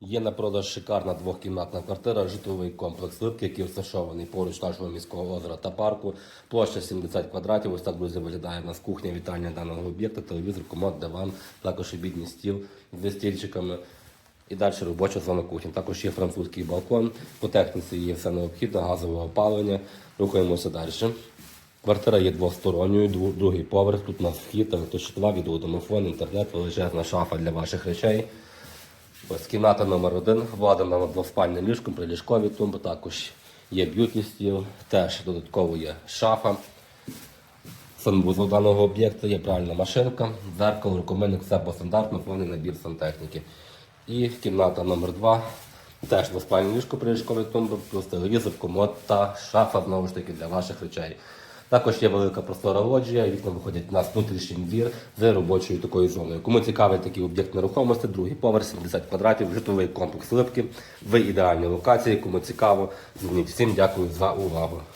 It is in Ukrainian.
Є на продаж шикарна двохкімнатна квартира, житловий комплекс Липки, який розташований поруч нашого міського озера та парку. Площа 70 квадратів. Ось так, друзі, виглядає у нас кухня, вітальня даного об'єкта, телевізор, комод, диван, також обідній стіл зі стільчиками. І далі робоча зона кухні. Також є французький балкон. По техніці є все необхідне, газове опалення. Рухаємося далі. Квартира є двосторонньою, другий поверх. Тут у нас вхід, електрощитова, відеодомофон, інтернет, величезна шафа для ваших речей. Ось кімната номер один, владена двоспальним ліжком, приліжкові тумби, також є б'юті стіл, теж додатково є шафа. Санвузол даного об'єкту є пральна машинка, дзеркало, рукомийник, все по стандартно, повний набір сантехніки. І кімната номер 2 теж двоспальне ліжко, приліжкові тумби, плюс телевізор, комод та шафа знову ж таки для ваших речей. Також є велика простора лоджія, вікна виходять на внутрішній двір з робочою такою зоною. Кому цікавий такий об'єкт нерухомості, другий поверх, 70 квадратів, житловий комплекс Липки в ідеальній локації. Кому цікаво, дзвоніть. Всім дякую за увагу.